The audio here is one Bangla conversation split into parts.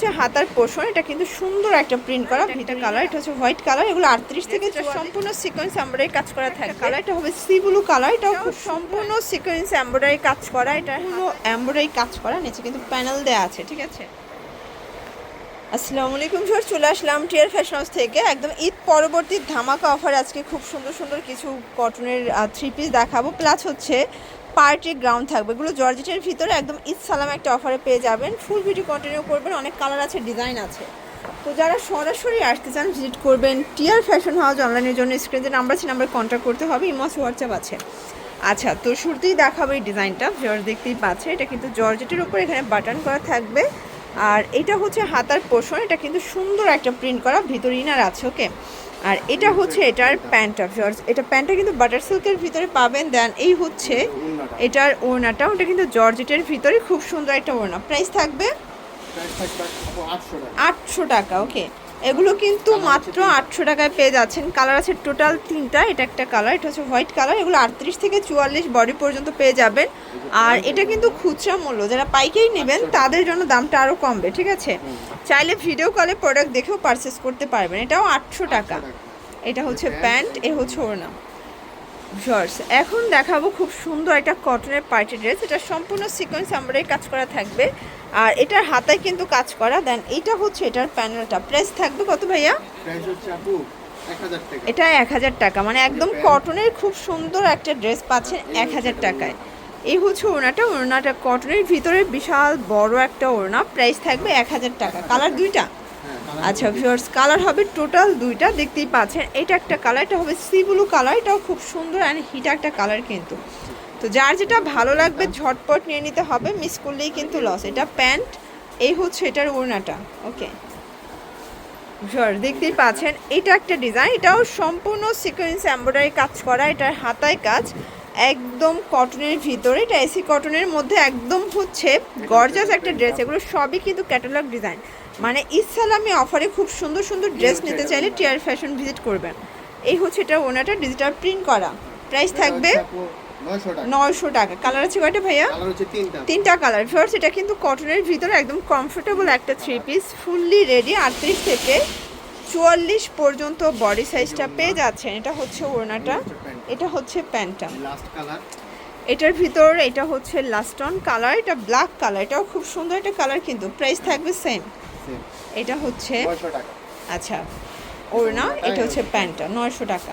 হচ্ছে হাতার পোষণ এটা কিন্তু সুন্দর একটা প্রিন্ট করা ভিতর কালার এটা হচ্ছে হোয়াইট কালার এগুলো আটত্রিশ থেকে সম্পূর্ণ সিকোয়েন্স এমব্রয়ডারি কাজ করা থাকে কালার এটা হবে সি ব্লু কালার এটাও খুব সম্পূর্ণ সিকোয়েন্স এমব্রয়ডারি কাজ করা এটা হলো এমব্রয়ডারি কাজ করা নিচে কিন্তু প্যানেল দেওয়া আছে ঠিক আছে? আসসালামু আলাইকুম স্যার চলে আসলাম টিয়ার ফ্যাশন হাউস থেকে। একদম ঈদ পরবর্তী ধামাকা অফার আজকে খুব সুন্দর সুন্দর কিছু কটনের থ্রি পিস দেখাবো। প্লাস হচ্ছে পার্টি গ্রাউন্ড থাকবে। এগুলো জর্জেটের ভিতরে একদম ঈদ সালাম একটা অফারে পেয়ে যাবেন। ফুল ভিডিও কন্টিনিউ করবেন, অনেক কালার আছে ডিজাইন আছে। তো যারা সরাসরি আসতে চান ভিজিট করবেন টিয়ার ফ্যাশন হাউস অনলাইনের জন্য। স্ক্রিন যে নাম্বার আছে নাম্বার কন্ট্যাক্ট করতে হবে ইমস হোয়াটসঅ্যাপ আছে। আচ্ছা তো শুরুতেই দেখাবো এই ডিজাইনটা জর্জ দেখতেই পাচ্ছে, এটা কিন্তু জর্জেটের উপর এখানে বাটন করা থাকবে। আর এটা হচ্ছে হাতার পোষণ, এটা কিন্তু সুন্দর একটা প্রিন্ট করা, ভিতর ইনার আছে ওকে আর এটা হচ্ছে এটার প্যান্টটা জর্জ এটা প্যান্টটা কিন্তু বাটার সিল্কের ভিতরে পাবেন দেন এই হচ্ছে এটার ওড়নাটা, ওটা কিন্তু জর্জেটের ভিতরে, খুব সুন্দর একটা ওড়না। প্রাইস থাকবে আটশো টাকা ওকে এগুলো কিন্তু মাত্র আটশো টাকায় পেয়ে যাচ্ছেন। কালার আছে টোটাল তিনটা এটা একটা কালার এটা হচ্ছে হোয়াইট কালার এগুলো আটত্রিশ থেকে চুয়াল্লিশ বডি পর্যন্ত পেয়ে যাবেন। আর এটা কিন্তু খুচরা মূল্য যারা পাইকারি নেবেন তাদের জন্য দামটা আরও কমবে ঠিক আছে? চাইলে ভিডিও কলে প্রোডাক্ট দেখেও পারচেস করতে পারবেন এটাও আটশো টাকা। এটা হচ্ছে প্যান্ট এ হচ্ছে ওড়না। শর্টস এখন দেখাবো খুব সুন্দর একটা কটনের পার্টি ড্রেস এটা সম্পূর্ণ সিকোয়েন্স আমরাই কাজ করা থাকবে। আর এটার হাতায় কিন্তু কাজ করা। দেন এটা হচ্ছে এটার প্যানেলটা প্রাইস থাকবে কত ভাইয়া? এটা এক হাজার টাকা। মানে একদম কটনের খুব সুন্দর একটা ড্রেস পাচ্ছেন এক হাজার টাকায়। এই হচ্ছে ওড়নাটা। ওড়নাটা কটনের ভিতরে বিশাল বড় একটা ওড়না। প্রাইস থাকবে এক হাজার টাকা। কালার দুইটা? আচ্ছা ভিউয়ার্স কালার হবে টোটাল দুইটা, দেখতেই পাচ্ছেন। এটা একটা কালার এটা হবে সি ব্লু কালার এটাও খুব সুন্দর অ্যান্ড হিট একটা কালার কিন্তু। তো যার যেটা ভালো লাগবে, ঝটপট নিয়ে নিতে হবে মিস করলেই কিন্তু লস এটা প্যান্ট এই হচ্ছে এটার ওড়নাটা ওকে ভিউয়ার দেখতেই পাচ্ছেন, এটা একটা ডিজাইন এটাও সম্পূর্ণ সিকোয়েন্স এমব্রয়ডারি কাজ করা এটার হাতায় কাজ, একদম কটনের ভিতরে, এটা এসি কটনের মধ্যে একদম হচ্ছে গর্জাস একটা ড্রেস এগুলো সবই কিন্তু ক্যাটালগ ডিজাইন মানে ইসালামি অফারে খুব সুন্দর সুন্দর ড্রেস নিতে চাইলে টিয়ার ফ্যাশন ভিজিট করবেন। এই হচ্ছে এটা ওনাটা ডিজিটাল প্রিন্ট করা। প্রাইস থাকবে নয়শো টাকা। কালার আছে কয়টা ভাইয়া? তিনটা। কালার ফার্স্ট এটা কিন্তু কটনের ভিতরে একদম কমফোর্টেবল একটা থ্রি পিস ফুললি রেডি আটত্রিশ থেকে চুয়াল্লিশ পর্যন্ত বডি সাইজটা পেয়ে যাচ্ছেন। এটা হচ্ছে ওড়নাটা। এটা হচ্ছে প্যান্টটা এটার ভিতর এটা হচ্ছে লাস্টন কালার এটা ব্ল্যাক কালার এটাও খুব সুন্দর একটা কালার কিন্তু। প্রাইস থাকবে সেম এটা হচ্ছে আচ্ছা ওড়না এটা হচ্ছে প্যান্টটা নয়শো টাকা।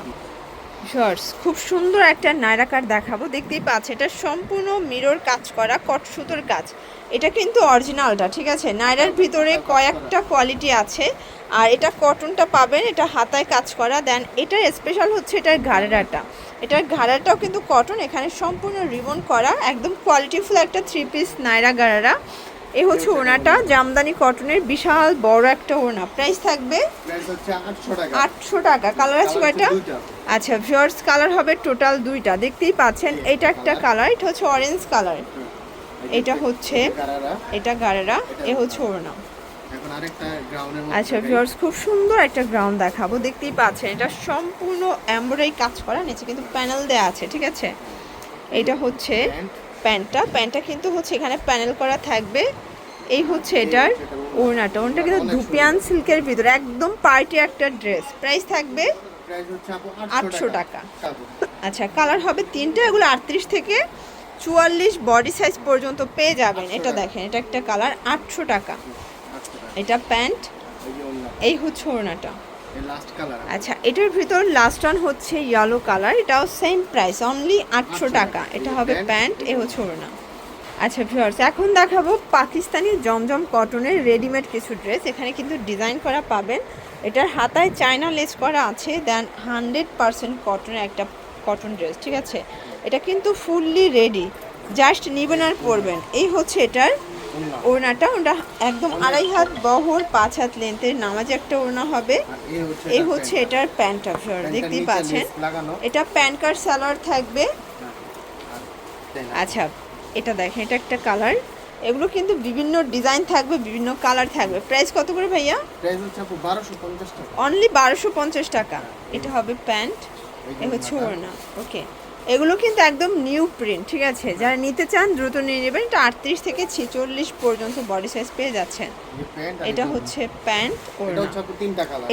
শর্টস খুব সুন্দর একটা নায়রাকার দেখাবো। দেখতেই পাচ্ছে এটা সম্পূর্ণ মিরর কাজ করা কট সুতোর কাজ। এটা কিন্তু অরিজিনালটা ঠিক আছে? নায়রার ভিতরে কয়েকটা কোয়ালিটি আছে আর এটা কটনটা পাবেন এটা হাতায় কাজ করা। দেন এটার স্পেশাল হচ্ছে এটার ঘাড়াটা। এটার ঘাড়াটাও কিন্তু কটন এখানে সম্পূর্ণ রিবন করা একদম কোয়ালিটিফুল একটা থ্রি পিস নায়রা গাড়ারা এ হচ্ছে ওড়নাটা জামদানি কটনের বিশাল বড় একটা ওড়না। প্রাইস থাকবে আটশো টাকা। কালার আছে কয়টা? আচ্ছা ভিউয়ার্স কালার হবে টোটাল দুইটা। দেখতেই পাচ্ছেন এটা একটা কালার এটা হচ্ছে অরেঞ্জ কালার এটা হচ্ছে এটা গাড়েরা এ হচ্ছে ওড়না। আচ্ছা। ভিউয়ার্স খুব সুন্দর একটা গ্রাউন্ড দেখাবো। দেখতেই পাচ্ছেন এটা সম্পূর্ণ এমব্রয়ডারি কাজ করা নিচে কিন্তু প্যানেল দেওয়া আছে ঠিক আছে? এটা হচ্ছে প্যান্টটা প্যান্টটা কিন্তু হচ্ছে এখানে প্যানেল করা থাকবে। এই হচ্ছে এটার ওড়নাটা। ওড়নাটা কিন্তু ধুপিয়ান সিল্কের ভিতরে একদম পার্টি একটা ড্রেস। প্রাইস থাকবে প্রাইস হচ্ছে আপু 800 800 টাকা। আচ্ছা কালার হবে তিনটে এগুলো আটত্রিশ থেকে চুয়াল্লিশ বডি সাইজ পর্যন্ত পেয়ে যাবেন। এটা দেখেন এটা একটা কালার আটশো টাকা। এটা প্যান্ট এই হচ্ছে ওড়নাটা। আচ্ছা এটার ভিতর লাস্ট অন হচ্ছে ইয়েলো কালার এটাও সেম প্রাইস অনলি আটশো টাকা। এটা হবে প্যান্ট এ হচ্ছে ওড়না। আচ্ছা ভিউয়ার্স এখন দেখাবো পাকিস্তানি জমজম কটনের রেডিমেড কিছু ড্রেস এখানে কিন্তু ডিজাইন করা পাবেন। এটার হাতায় চায়না লেস করা আছে দেন হান্ড্রেড পারসেন্ট কটনের একটা কটন ড্রেস ঠিক আছে? এটা কিন্তু ফুললি রেডি জাস্ট নিবেন আর পরবেন। এই হচ্ছে এটার ওড়নাটা। ওটা একদম আড়াই হাত বহর পাঁচ হাত লেন্থের নামাজে একটা ওড়না হবে। এই হচ্ছে এটার। প্যান্টটা ভিউয়ার দেখতেই পাচ্ছেন। এটা প্যান কার্ড সালোয়ার থাকবে। হ্যাঁ, না? আচ্ছা এটা দেখেন এটা একটা কালার এগুলো কিন্তু বিভিন্ন ডিজাইন থাকবে বিভিন্ন কালার থাকবে। প্রাইস কত করে ভাইয়া? প্রাইস হচ্ছে আপু 1250 টাকা। অনলি বারোশো পঞ্চাশ টাকা। এটা হবে প্যান্ট। এ হচ্ছে। ওড়না। ওকে এগুলো কিন্তু একদম নিউ প্রিন্ট ঠিক আছে? যারা নিতে চান দ্রুত নিয়ে নেবেন। এটা আটত্রিশ থেকে ছেচল্লিশ পর্যন্ত বডি সাইজ পেয়ে যাচ্ছেন। এটা হচ্ছে প্যান্ট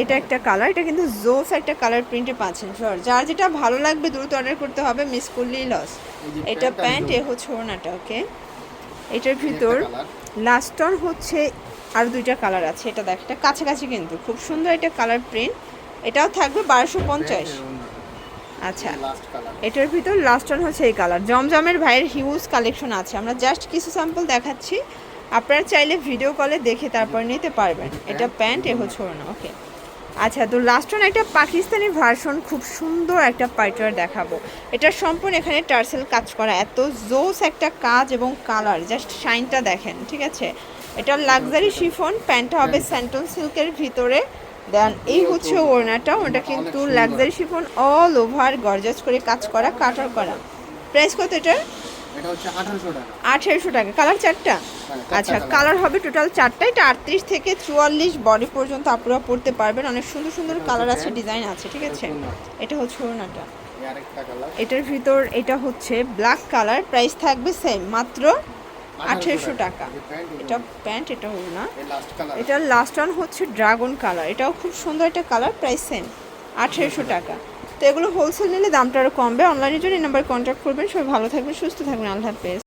এটা একটা কালার এটা কিন্তু জোস একটা কালার প্রিন্টে পাচ্ছেন সর যার যেটা ভালো লাগবে দ্রুত অর্ডার করতে হবে মিস করলেই লস এটা প্যান্ট এ হচ্ছে ওড়নাটা ওকে এটার ভিতর লাস্ট অন হচ্ছে আর দুইটা কালার আছে। এটা দেখ এটা কাছাকাছি কিন্তু। খুব সুন্দর একটা কালার প্রিন্ট এটাও থাকবে বারোশো পঞ্চাশ। আচ্ছা। এটার ভিতর লাস্ট অন হচ্ছে এই কালার জমজমের ভাইয়ের হিউজ কালেকশন আছে। আমরা জাস্ট কিছু স্যাম্পল দেখাচ্ছি। আপনারা চাইলে ভিডিও কলে দেখে তারপর নিতে পারবেন। এটা প্যান্ট এ হচ্ছে না ওকে আচ্ছা তো লাস্ট অন একটা পাকিস্তানি ভার্সন খুব সুন্দর একটা পাইটার দেখাবো। এটা সম্পূর্ণ এখানে টার্সেল কাজ করা। এত জোস একটা কাজ এবং কালার জাস্ট শাইনটা দেখেন ঠিক আছে? এটা লাক্সারি শিফন প্যান্টটা হবে স্যান্টন সিল্কের ভিতরে। দেন এই হচ্ছে ওড়নাটা ওটা কিন্তু। Luxury chiffon all over gorgeous করে কাজ করা কাটার করা। প্রাইস কত এটার? এটা হচ্ছে আঠারোশো টাকা। কালার চারটা? চারটা আচ্ছা কালার হবে টোটাল চারটা। এটা আটত্রিশ থেকে চুয়াল্লিশ বডি পর্যন্ত আপনারা পড়তে পারবেন। অনেক সুন্দর সুন্দর কালার আছে ডিজাইন আছে ঠিক আছে? এটা হচ্ছে ওড়নাটা। এটার ভিতর এটা হচ্ছে ব্ল্যাক কালার প্রাইস থাকবে সেম মাত্র আঠেরোশো টাকা। এটা প্যান্ট এটা হল না। এটা এটার লাস্ট ওয়ান হচ্ছে ড্রাগন কালার। এটাও খুব সুন্দর একটা কালার প্রাইস সেম আঠেরোশো টাকা। তো এগুলো হোলসেল নিলে দামটা আরও কমবে। অনলাইনের জন্য এই নাম্বার কন্ট্যাক্ট করবেন। সবাই ভালো থাকবেন সুস্থ থাকবেন। আল্লাহ হাফেজ।